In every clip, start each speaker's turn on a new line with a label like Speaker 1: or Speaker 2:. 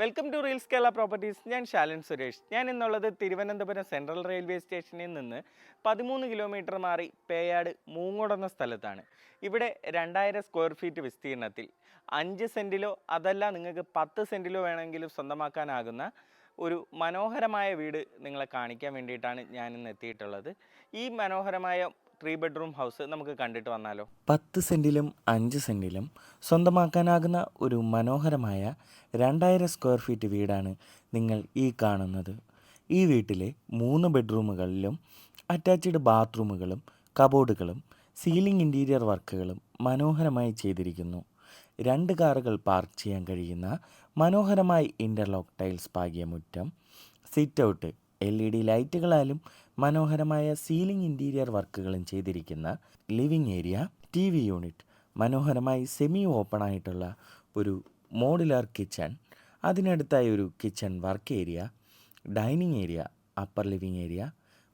Speaker 1: Welcome to reels Kerala properties ഞാൻ ശാലൻ സുരേഷ്. ഞാൻ ഇന്നുള്ളത് തിരുവനന്തപുരം സെൻട്രൽ റെയിൽവേ സ്റ്റേഷനിൽ നിന്ന് പതിമൂന്ന് കിലോമീറ്റർ മാറി പേയാട് മൂങ്ങോട് എന്ന സ്ഥലത്താണ്. ഇവിടെ രണ്ടായിരം സ്ക്വയർ ഫീറ്റ് വിസ്തീർണത്തിൽ അഞ്ച് സെന്റിലോ അതല്ല നിങ്ങൾക്ക് പത്ത് സെന്റിലോ വേണമെങ്കിലും സ്വന്തമാക്കാനാകുന്ന ഒരു മനോഹരമായ വീട് നിങ്ങളെ കാണിക്കാൻ വേണ്ടിയിട്ടാണ് ഞാനിന്ന് എത്തിയിട്ടുള്ളത്. ഈ മനോഹരമായ ത്രീ ബെഡ്റൂം ഹൗസ് നമുക്ക് കണ്ടിട്ട് വന്നാലോ? പത്ത് സെന്റിലും അഞ്ച് സെന്റിലും സ്വന്തമാക്കാനാകുന്ന ഒരു മനോഹരമായ രണ്ടായിരം സ്ക്വയർ ഫീറ്റ് വീടാണ് നിങ്ങൾ ഈ കാണുന്നത്. ഈ വീട്ടിലെ മൂന്ന് ബെഡ്റൂമുകളിലും അറ്റാച്ച്ഡ് ബാത്റൂമുകളും കബോർഡുകളും സീലിംഗ് ഇന്റീരിയർ വർക്കുകളും മനോഹരമായി ചെയ്തിരിക്കുന്നു. രണ്ട് കാറുകൾ പാർക്ക് ചെയ്യാൻ കഴിയുന്ന മനോഹരമായി ഇന്റർലോക്ക് ടൈൽസ് പാകിയ മുറ്റം sit out L E D ലൈറ്റുകളാലും മനോഹരമായ സീലിംഗ് ഇന്റീരിയർ വർക്കുകളും ചെയ്തിരിക്കുന്ന living area T V unit മനോഹരമായി സെമി ഓപ്പൺ ആയിട്ടുള്ള ഒരു മോഡുലാർ കിച്ചൺ അതിനടുത്തായി ഒരു kitchen work area dining area upper living area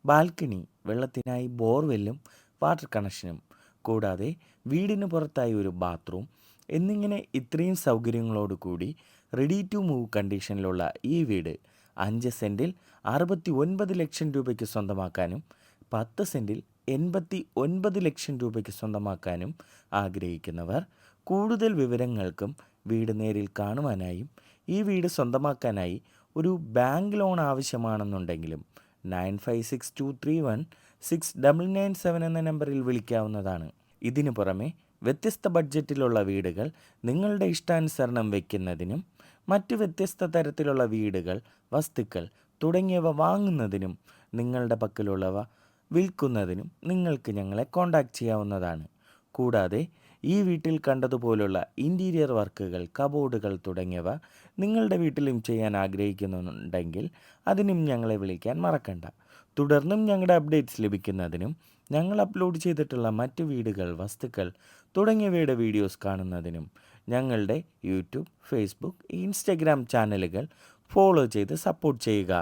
Speaker 1: balcony വെള്ളത്തിനായി ബോർവെല്ലും വാട്ടർ കണക്ഷനും കൂടാതെ വീടിന് പുറത്തായി ഒരു ബാത്റൂം എന്നിങ്ങനെ ഇത്രയും സൗകര്യങ്ങളോട് കൂടി റെഡി ടു മൂവ് കണ്ടീഷനിലുള്ള ഈ വീട് അഞ്ച് സെന്റിൽ അറുപത്തി ഒൻപത് ലക്ഷം രൂപയ്ക്ക് സ്വന്തമാക്കാനും പത്ത് സെന്റിൽ എൺപത്തി ഒൻപത് ലക്ഷം രൂപയ്ക്ക് സ്വന്തമാക്കാനും ആഗ്രഹിക്കുന്നവർ കൂടുതൽ വിവരങ്ങൾക്കും വീട് നേരിൽ കാണുവാനായും ഈ വീട് സ്വന്തമാക്കാനായി ഒരു bank loan ആവശ്യമാണെന്നുണ്ടെങ്കിലും nine five six two three one six double nine seven എന്ന നമ്പറിൽ വിളിക്കാവുന്നതാണ്. ഇതിനു പുറമെ വ്യത്യസ്ത ബഡ്ജറ്റിലുള്ള വീടുകൾ നിങ്ങളുടെ ഇഷ്ടാനുസരണം വയ്ക്കുന്നതിനും മറ്റു വ്യത്യസ്ത തരത്തിലുള്ള വീടുകൾ വസ്തുക്കൾ തുടങ്ങിയവ വാങ്ങുന്നതിനും നിങ്ങളുടെ പക്കലുള്ളവ വിൽക്കുന്നതിനും നിങ്ങൾക്ക് ഞങ്ങളെ കോൺടാക്റ്റ് ചെയ്യാവുന്നതാണ്. കൂടാതെ ഈ വീട്ടിൽ കണ്ടതുപോലുള്ള ഇന്റീരിയർ വർക്കുകൾ കബോർഡുകൾ തുടങ്ങിയവ നിങ്ങളുടെ വീട്ടിലും ചെയ്യാൻ ആഗ്രഹിക്കുന്നുണ്ടെങ്കിൽ അതിനും ഞങ്ങളെ വിളിക്കാൻ മറക്കണ്ട. തുടർന്നും ഞങ്ങളുടെ അപ്ഡേറ്റ്സ് ലഭിക്കുന്നതിനും ഞങ്ങൾ അപ്ലോഡ് ചെയ്തിട്ടുള്ള മറ്റ് വീടുകൾ വസ്തുക്കൾ തുടങ്ങിയവയുടെ വീഡിയോസ് കാണുന്നതിനും ഞങ്ങളുടെ യൂട്യൂബ് ഫേസ്ബുക്ക് ഇൻസ്റ്റഗ്രാം ചാനലുകൾ ഫോളോ ചെയ്ത് സപ്പോർട്ട് ചെയ്യുക.